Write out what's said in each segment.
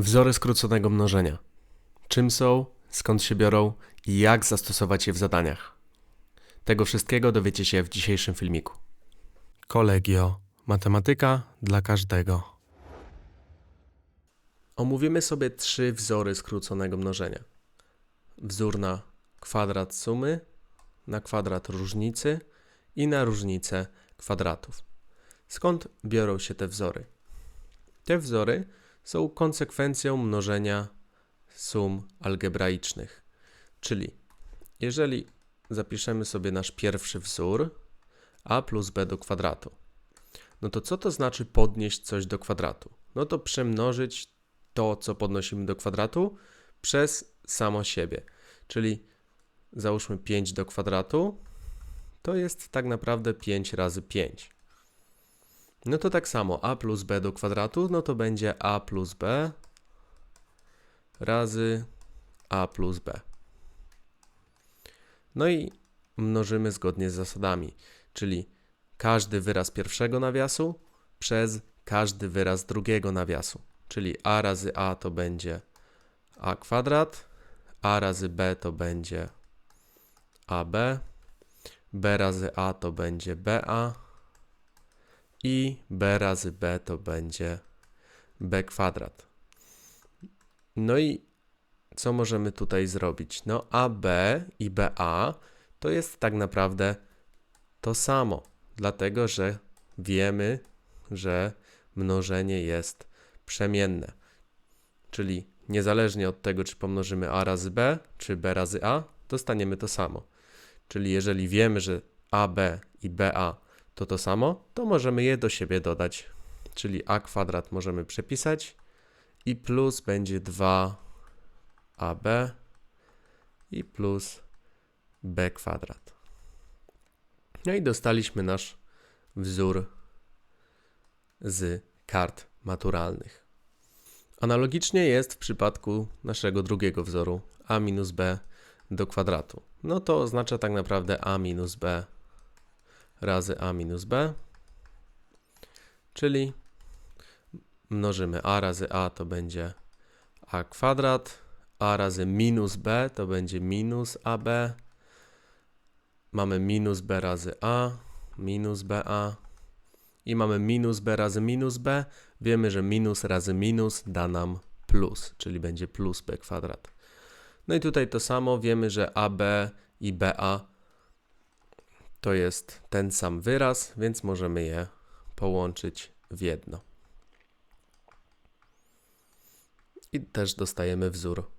Wzory skróconego mnożenia. Czym są, skąd się biorą i jak zastosować je w zadaniach. Tego wszystkiego dowiecie się w dzisiejszym filmiku. Kolegio. Matematyka dla każdego. Omówimy sobie trzy wzory skróconego mnożenia. Wzór na kwadrat sumy, na kwadrat różnicy i na różnicę kwadratów. Skąd biorą się te wzory? Te wzory są konsekwencją mnożenia sum algebraicznych. Czyli jeżeli zapiszemy sobie nasz pierwszy wzór a plus b do kwadratu, no to co to znaczy podnieść coś do kwadratu? No to przemnożyć to, co podnosimy do kwadratu, przez samo siebie. Czyli załóżmy 5 do kwadratu, to jest tak naprawdę 5 razy 5. No to tak samo a plus b do kwadratu, no to będzie a plus b razy a plus b. No i mnożymy zgodnie z zasadami, czyli każdy wyraz pierwszego nawiasu przez każdy wyraz drugiego nawiasu, czyli a razy a to będzie a kwadrat, a razy b to będzie ab, b razy a to będzie ba, i b razy b to będzie b kwadrat. No i co możemy tutaj zrobić? No AB i BA to jest tak naprawdę to samo, dlatego że wiemy, że mnożenie jest przemienne. Czyli niezależnie od tego, czy pomnożymy A razy B, czy B razy A, dostaniemy to samo. Czyli jeżeli wiemy, że AB i BA to to samo, to możemy je do siebie dodać. Czyli a kwadrat możemy przepisać i plus będzie 2ab i plus b kwadrat. No i dostaliśmy nasz wzór z kart maturalnych. Analogicznie jest w przypadku naszego drugiego wzoru a minus b do kwadratu. No to oznacza tak naprawdę a minus b razy a minus b, czyli mnożymy a razy a to będzie a kwadrat, a razy minus b to będzie minus ab, mamy minus b razy a, minus ba i mamy minus b razy minus b, wiemy, że minus razy minus da nam plus, czyli będzie plus b kwadrat. No i tutaj to samo, wiemy, że ab i ba to jest ten sam wyraz, więc możemy je połączyć w jedno. I też dostajemy wzór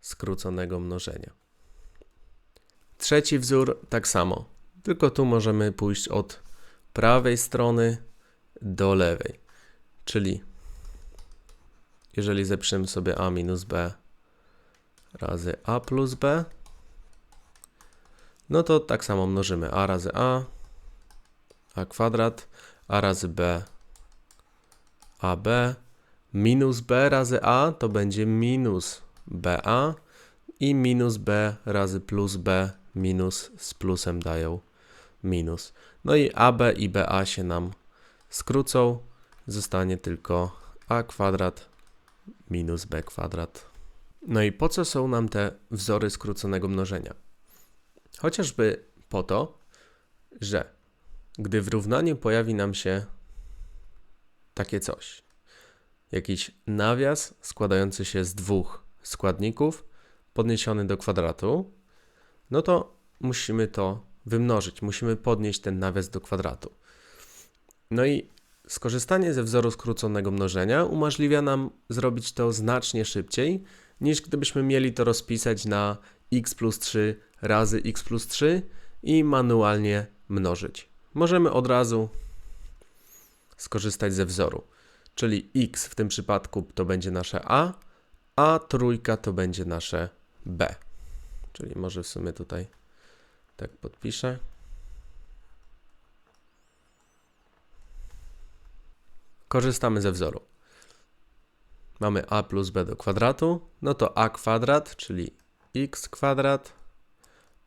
skróconego mnożenia. Trzeci wzór tak samo, tylko tu możemy pójść od prawej strony do lewej. Czyli jeżeli zapiszemy sobie a minus b razy a plus b, no to tak samo mnożymy a razy a, a kwadrat, a razy b, ab, minus b razy a to będzie minus ba i minus b razy plus b minus z plusem dają minus. No i ab i ba się nam skrócą, zostanie tylko a kwadrat minus b kwadrat. No i po co są nam te wzory skróconego mnożenia? Chociażby po to, że gdy w równaniu pojawi nam się takie coś, jakiś nawias składający się z dwóch składników podniesiony do kwadratu, no to musimy to wymnożyć, musimy podnieść ten nawias do kwadratu. No i skorzystanie ze wzoru skróconego mnożenia umożliwia nam zrobić to znacznie szybciej, niż gdybyśmy mieli to rozpisać na x plus 3 razy x plus 3 i manualnie mnożyć. Możemy od razu skorzystać ze wzoru, czyli x w tym przypadku to będzie nasze a, a trójka to będzie nasze b. Czyli może w sumie tutaj tak podpiszę. Korzystamy ze wzoru. Mamy a plus b do kwadratu, no to a kwadrat, czyli x kwadrat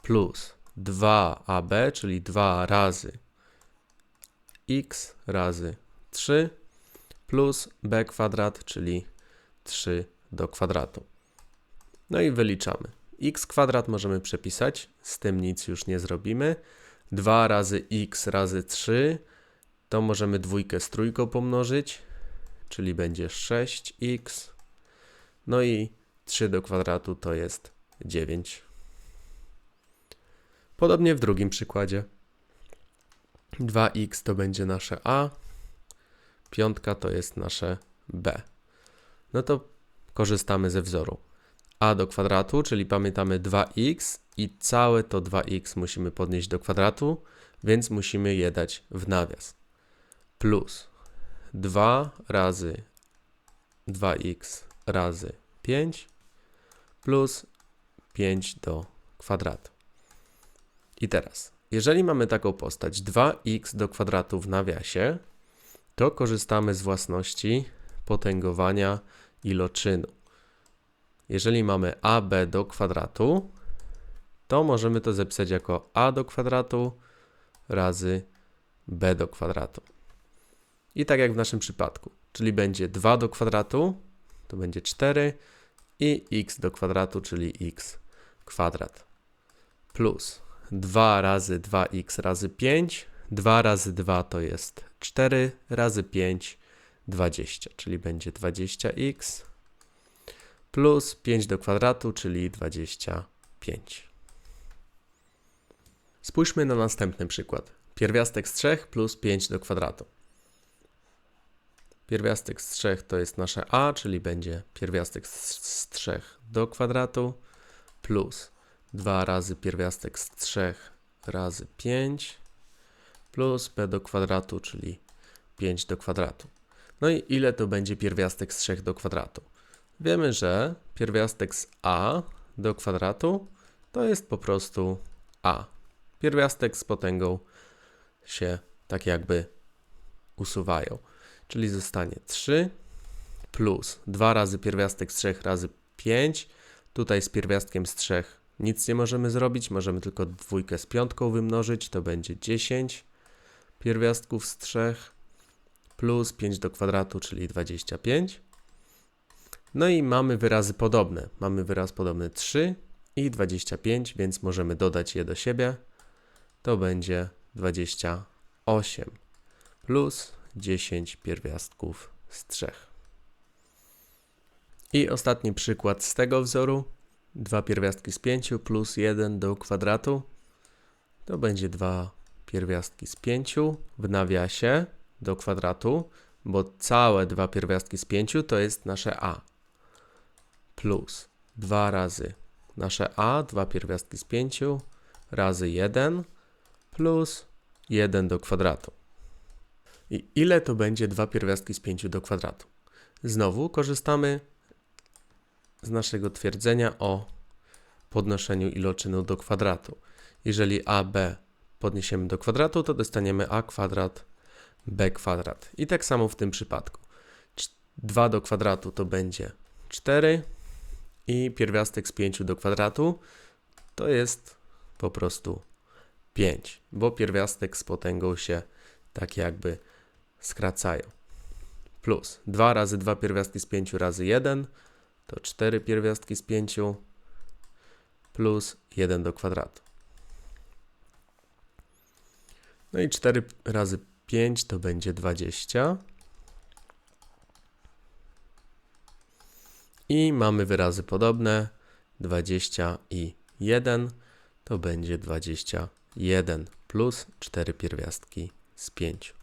plus 2ab, czyli 2 razy x razy 3 plus b kwadrat, czyli 3 do kwadratu. No i wyliczamy. x kwadrat możemy przepisać, z tym nic już nie zrobimy. 2 razy x razy 3 to możemy dwójkę z trójką pomnożyć, czyli będzie 6x. No i 3 do kwadratu to jest 9. Podobnie w drugim przykładzie. 2x to będzie nasze a, piątka to jest nasze b. No to korzystamy ze wzoru a do kwadratu, czyli pamiętamy 2x i całe to 2x musimy podnieść do kwadratu, więc musimy je dać w nawias. Plus 2 razy 2x razy 5 plus 5 do kwadratu. I teraz, jeżeli mamy taką postać 2x do kwadratu w nawiasie, to korzystamy z własności potęgowania iloczynu. Jeżeli mamy ab do kwadratu, to możemy to zapisać jako a do kwadratu razy b do kwadratu. I tak jak w naszym przypadku, czyli będzie 2 do kwadratu, to będzie 4 i x do kwadratu, czyli x kwadrat plus 2 razy 2x razy 5. 2 razy 2 to jest 4 razy 5 20, czyli będzie 20x plus 5 do kwadratu, czyli 25. Spójrzmy na następny przykład. Pierwiastek z 3 plus 5 do kwadratu. Pierwiastek z 3 to jest nasze a, czyli będzie pierwiastek z 3 do kwadratu plus 2 razy pierwiastek z 3 razy 5 plus b do kwadratu, czyli 5 do kwadratu. No i ile to będzie pierwiastek z 3 do kwadratu? Wiemy, że pierwiastek z a do kwadratu to jest po prostu a. Pierwiastek z potęgą się tak jakby usuwają. Czyli zostanie 3 plus 2 razy pierwiastek z 3 razy 5. Tutaj z pierwiastkiem z 3 nic nie możemy zrobić, możemy tylko dwójkę z piątką wymnożyć, to będzie 10 pierwiastków z 3 plus 5 do kwadratu, czyli 25. No i mamy wyrazy podobne. Mamy wyraz podobny 3 i 25, więc możemy dodać je do siebie. To będzie 28 plus 10 pierwiastków z 3. I ostatni przykład z tego wzoru. 2 pierwiastki z 5 plus 1 do kwadratu. To będzie 2 pierwiastki z 5 w nawiasie do kwadratu, bo całe 2 pierwiastki z 5 to jest nasze a plus 2 razy nasze a, 2 pierwiastki z 5 razy 1 plus 1 do kwadratu. I ile to będzie 2 pierwiastki z 5 do kwadratu? Znowu korzystamy z naszego twierdzenia o podnoszeniu iloczynu do kwadratu. Jeżeli ab podniesiemy do kwadratu, to dostaniemy a kwadrat b kwadrat. I tak samo w tym przypadku. 2 do kwadratu to będzie 4 i pierwiastek z 5 do kwadratu to jest po prostu 5, bo pierwiastek z potęgą się tak jakby skracają. Plus 2 razy 2 pierwiastki z 5 razy 1 to 4 pierwiastki z 5 plus 1 do kwadratu. No i 4 razy 5 to będzie 20. I mamy wyrazy podobne. 20 i 1 to będzie 21 plus 4 pierwiastki z 5.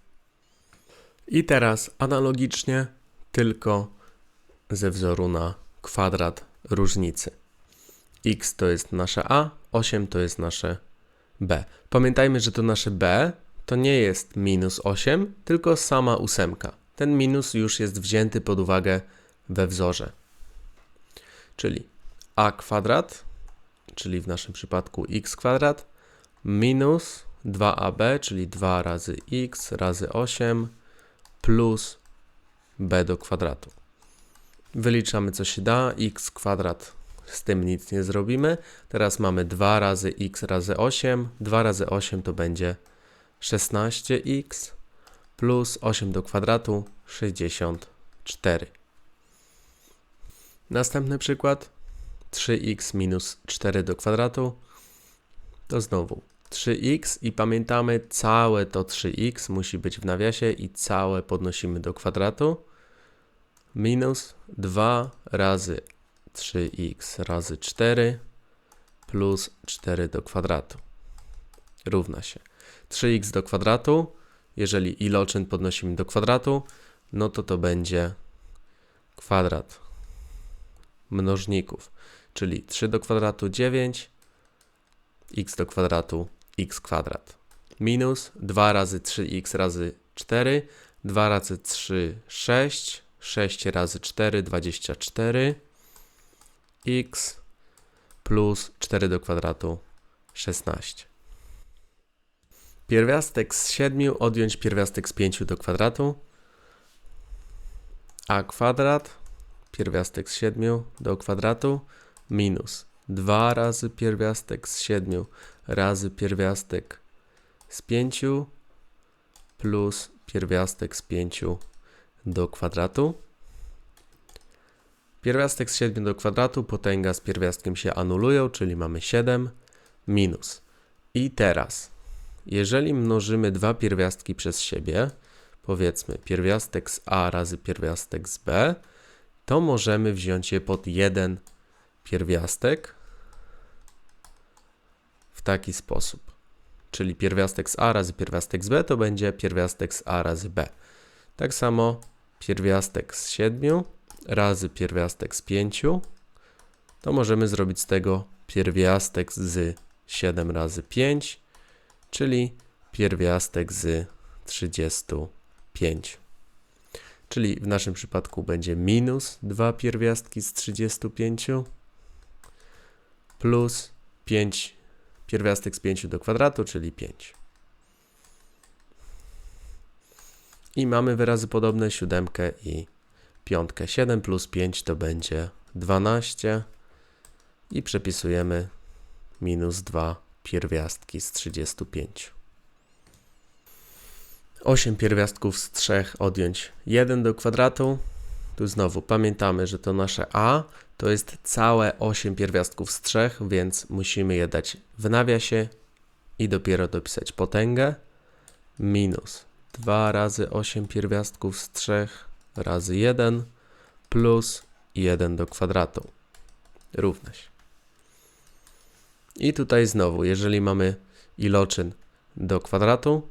I teraz analogicznie, tylko ze wzoru na kwadrat różnicy. x to jest nasze a, 8 to jest nasze b. Pamiętajmy, że to nasze b to nie jest minus 8, tylko sama ósemka. Ten minus już jest wzięty pod uwagę we wzorze czyli a kwadrat, czyli w naszym przypadku x kwadrat, minus 2ab, czyli 2 razy x razy 8 plus b do kwadratu. Wyliczamy co się da, x kwadrat z tym nic nie zrobimy. Teraz mamy 2 razy x razy 8. 2 razy 8 to będzie 16x plus 8 do kwadratu 64. Następny przykład. 3x minus 4 do kwadratu. To znowu 3x i pamiętamy całe to 3x musi być w nawiasie i całe podnosimy do kwadratu. Minus 2 razy 3x razy 4 plus 4 do kwadratu. Równa się 3x do kwadratu. Jeżeli iloczyn podnosimy do kwadratu, no to to będzie kwadrat mnożników, czyli 3 do kwadratu 9, x do kwadratu x kwadrat. Minus 2 razy 3x razy 4, 2 razy 3 6, 6 razy 4 24, x plus 4 do kwadratu 16. Pierwiastek z 7 odjąć pierwiastek z 5 do kwadratu. a kwadrat, pierwiastek z 7 do kwadratu, minus 2 razy pierwiastek z 7 razy pierwiastek z 5 plus pierwiastek z 5 do kwadratu. Pierwiastek z 7 do kwadratu, potęga z pierwiastkiem się anulują, czyli mamy 7 minus. I teraz, jeżeli mnożymy dwa pierwiastki przez siebie, powiedzmy pierwiastek z a razy pierwiastek z b, to możemy wziąć je pod jeden pierwiastek w taki sposób. Czyli pierwiastek z a razy pierwiastek z b to będzie pierwiastek z a razy b. Tak samo pierwiastek z 7 razy pierwiastek z 5 to możemy zrobić z tego pierwiastek z 7 razy 5, czyli pierwiastek z 35. Czyli w naszym przypadku będzie minus 2 pierwiastki z 35 plus 5 pierwiastek z 5 do kwadratu, czyli 5. I mamy wyrazy podobne, siódemkę i piątkę. 7 plus 5 to będzie 12 i przepisujemy minus 2 pierwiastki z 35. 8 pierwiastków z 3 odjąć 1 do kwadratu. Tu znowu pamiętamy, że to nasze a to jest całe 8 pierwiastków z 3, więc musimy je dać w nawiasie i dopiero dopisać potęgę. Minus 2 razy 8 pierwiastków z 3 razy 1 plus 1 do kwadratu równa się. I tutaj znowu, jeżeli mamy iloczyn do kwadratu,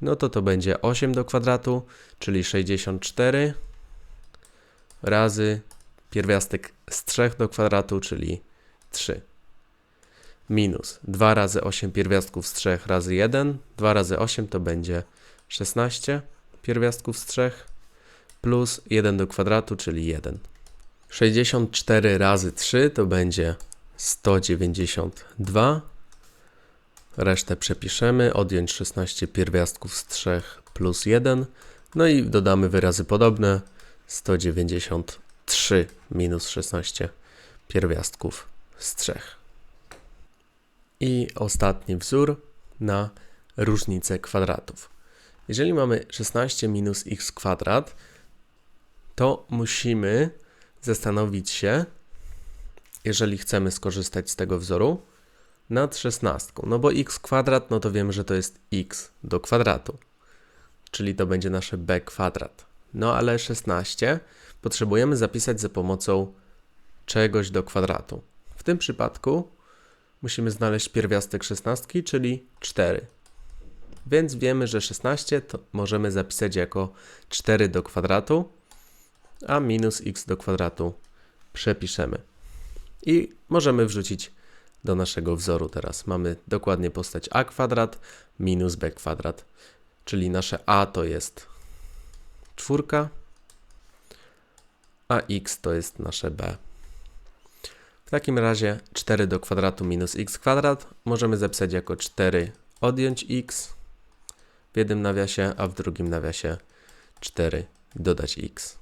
no to to będzie 8 do kwadratu, czyli 64 razy pierwiastek z 3 do kwadratu, czyli 3. Minus 2 razy 8 pierwiastków z 3 razy 1. 2 razy 8 to będzie 16 pierwiastków z 3 plus 1 do kwadratu, czyli 1. 64 razy 3 to będzie 192. Resztę przepiszemy. Odjąć 16 pierwiastków z 3 plus 1. No i dodamy wyrazy podobne. 193 minus 16 pierwiastków z 3. I ostatni wzór na różnicę kwadratów. Jeżeli mamy 16 minus x kwadrat, to musimy zastanowić się, jeżeli chcemy skorzystać z tego wzoru, nad 16. No bo x kwadrat, no to wiemy, że to jest x do kwadratu, czyli to będzie nasze b kwadrat. No ale 16 potrzebujemy zapisać za pomocą czegoś do kwadratu. W tym przypadku musimy znaleźć pierwiastek 16, czyli 4. Więc wiemy, że 16 to możemy zapisać jako 4 do kwadratu, a minus x do kwadratu przepiszemy. I możemy wrzucić do naszego wzoru teraz. Mamy dokładnie postać a kwadrat minus b kwadrat, czyli nasze a to jest czwórka, a x to jest nasze b. W takim razie 4 do kwadratu minus x kwadrat możemy zapisać jako 4 odjąć x w jednym nawiasie, a w drugim nawiasie 4 dodać x.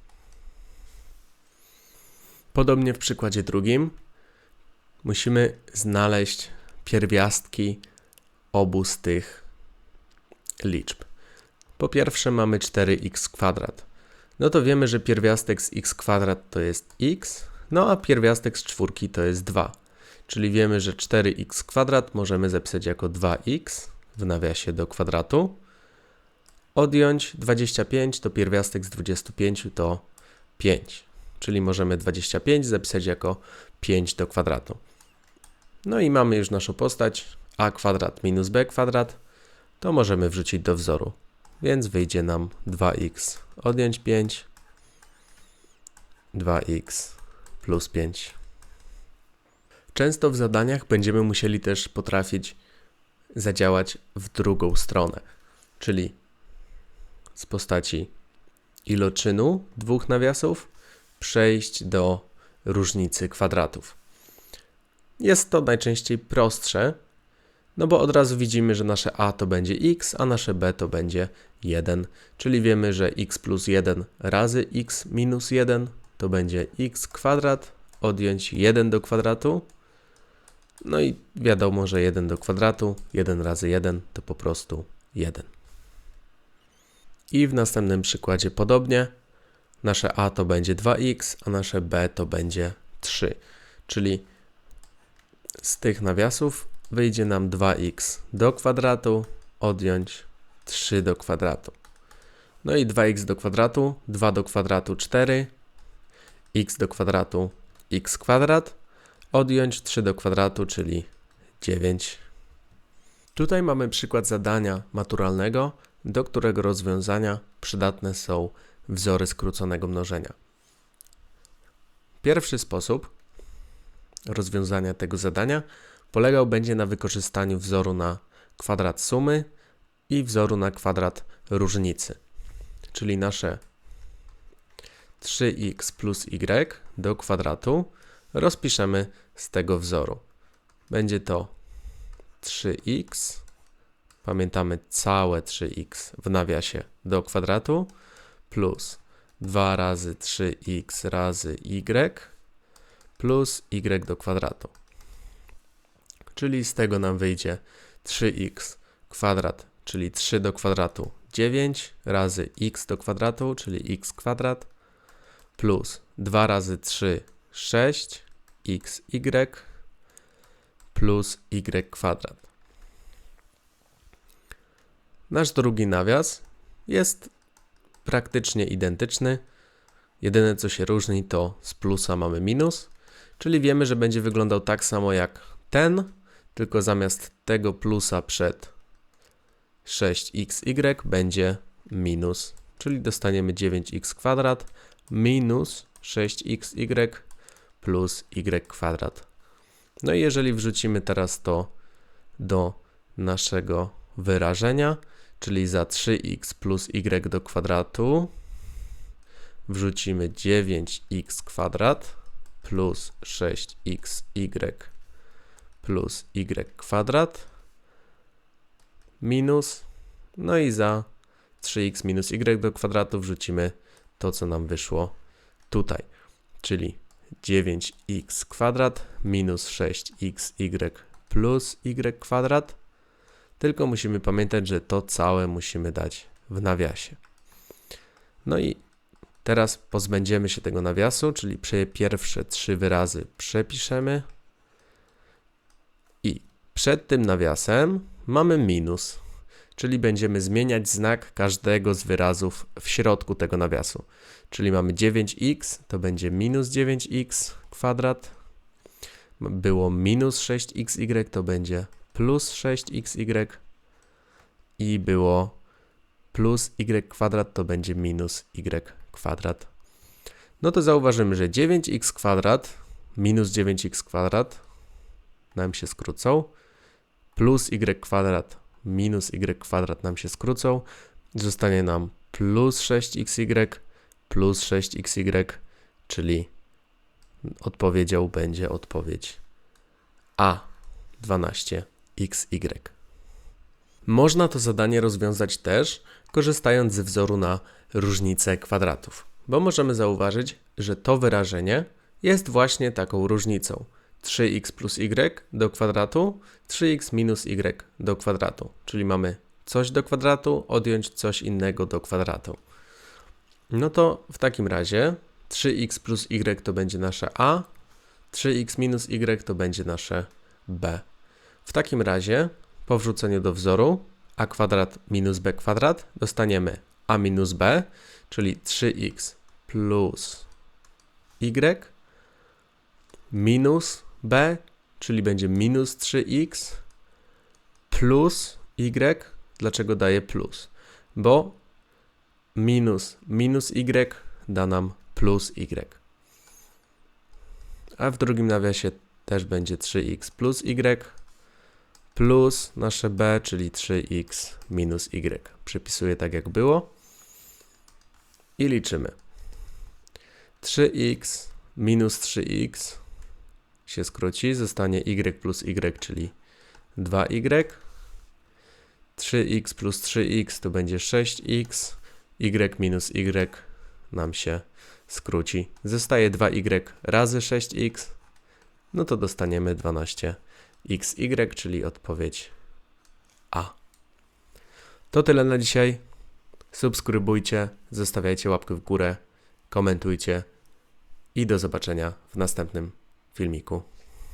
Podobnie w przykładzie drugim musimy znaleźć pierwiastki obu z tych liczb. Po pierwsze mamy 4x kwadrat. No to wiemy, że pierwiastek z x kwadrat to jest x, No a pierwiastek z czwórki to jest 2. Czyli wiemy, że 4x kwadrat możemy zapisać jako 2x w nawiasie do kwadratu. Odjąć 25 to pierwiastek z 25 to 5. Czyli możemy 25 zapisać jako 5 do kwadratu. No i mamy już naszą postać a kwadrat minus b kwadrat. To możemy wrzucić do wzoru. Więc wyjdzie nam 2x odjąć 5 2x plus 5. Często w zadaniach będziemy musieli też potrafić zadziałać w drugą stronę, czyli z postaci iloczynu dwóch nawiasów przejść do różnicy kwadratów. Jest to najczęściej prostsze, no bo od razu widzimy, że nasze a to będzie x, a nasze b to będzie 1, czyli wiemy, że x plus 1 razy x minus 1 to będzie x kwadrat, odjąć 1 do kwadratu. No i wiadomo, że 1 do kwadratu, 1 razy 1 to po prostu 1. I w następnym przykładzie podobnie. Nasze a to będzie 2x, a nasze b to będzie 3. Czyli z tych nawiasów wyjdzie nam 2x do kwadratu, odjąć 3 do kwadratu. No i 2x do kwadratu, 2 do kwadratu 4, x do kwadratu x kwadrat, odjąć 3 do kwadratu, czyli 9. Tutaj mamy przykład zadania maturalnego, do którego rozwiązania przydatne są wzory skróconego mnożenia. Pierwszy sposób rozwiązania tego zadania polegał będzie na wykorzystaniu wzoru na kwadrat sumy i wzoru na kwadrat różnicy. Czyli nasze 3x plus y do kwadratu rozpiszemy z tego wzoru. Będzie to 3x, pamiętamy całe 3x w nawiasie do kwadratu, plus 2 razy 3x razy y plus y do kwadratu. Czyli z tego nam wyjdzie 3x kwadrat, czyli 3 do kwadratu 9 razy x do kwadratu, czyli x kwadrat plus 2 razy 3 6 xy plus y kwadrat. Nasz drugi nawias jest praktycznie identyczny. Jedyne co się różni to z plusa mamy minus, czyli wiemy, że będzie wyglądał tak samo jak ten, tylko zamiast tego plusa przed 6xy będzie minus, czyli dostaniemy 9x kwadrat minus 6xy plus y kwadrat. No i jeżeli wrzucimy teraz to do naszego wyrażenia, czyli za 3x plus y do kwadratu wrzucimy 9x kwadrat plus 6xy plus y kwadrat minus, no i za 3x minus y do kwadratu wrzucimy to, co nam wyszło tutaj, czyli 9x kwadrat minus 6xy plus y kwadrat. Tylko musimy pamiętać, że to całe musimy dać w nawiasie. No i teraz pozbędziemy się tego nawiasu, czyli pierwsze trzy wyrazy przepiszemy. I przed tym nawiasem mamy minus czyli będziemy zmieniać znak każdego z wyrazów w środku tego nawiasu. Czyli mamy 9x, to będzie minus 9x kwadrat. Było minus 6xy, to będzie plus 6xy i było plus y kwadrat to będzie minus y kwadrat. No to zauważymy, że 9x kwadrat minus 9x kwadrat nam się skrócą, plus y kwadrat minus y kwadrat nam się skrócą, zostanie nam plus 6xy plus 6xy, czyli odpowiedzią będzie odpowiedź A12. XY. Można to zadanie rozwiązać też, korzystając ze wzoru na różnicę kwadratów, bo możemy zauważyć, że to wyrażenie jest właśnie taką różnicą. 3x plus y do kwadratu, 3x minus y do kwadratu, czyli mamy coś do kwadratu, odjąć coś innego do kwadratu. No to w takim razie 3x plus y to będzie nasze a, 3x minus y to będzie nasze b. W takim razie po wrzuceniu do wzoru a kwadrat minus b kwadrat dostaniemy a minus b, czyli 3x plus y minus b, czyli będzie minus 3x plus y. Dlaczego daję plus? Bo minus minus y da nam plus y. A w drugim nawiasie też będzie 3x plus y plus nasze b, czyli 3x minus y. Przypisuję tak jak było i liczymy. 3x minus 3x się skróci, zostanie y plus y, czyli 2y. 3x plus 3x to będzie 6x, y minus y nam się skróci. Zostaje 2y razy 6x, no to dostaniemy 12xy, czyli odpowiedź A. To tyle na dzisiaj. Subskrybujcie, zostawiajcie łapkę w górę, komentujcie i do zobaczenia w następnym filmiku.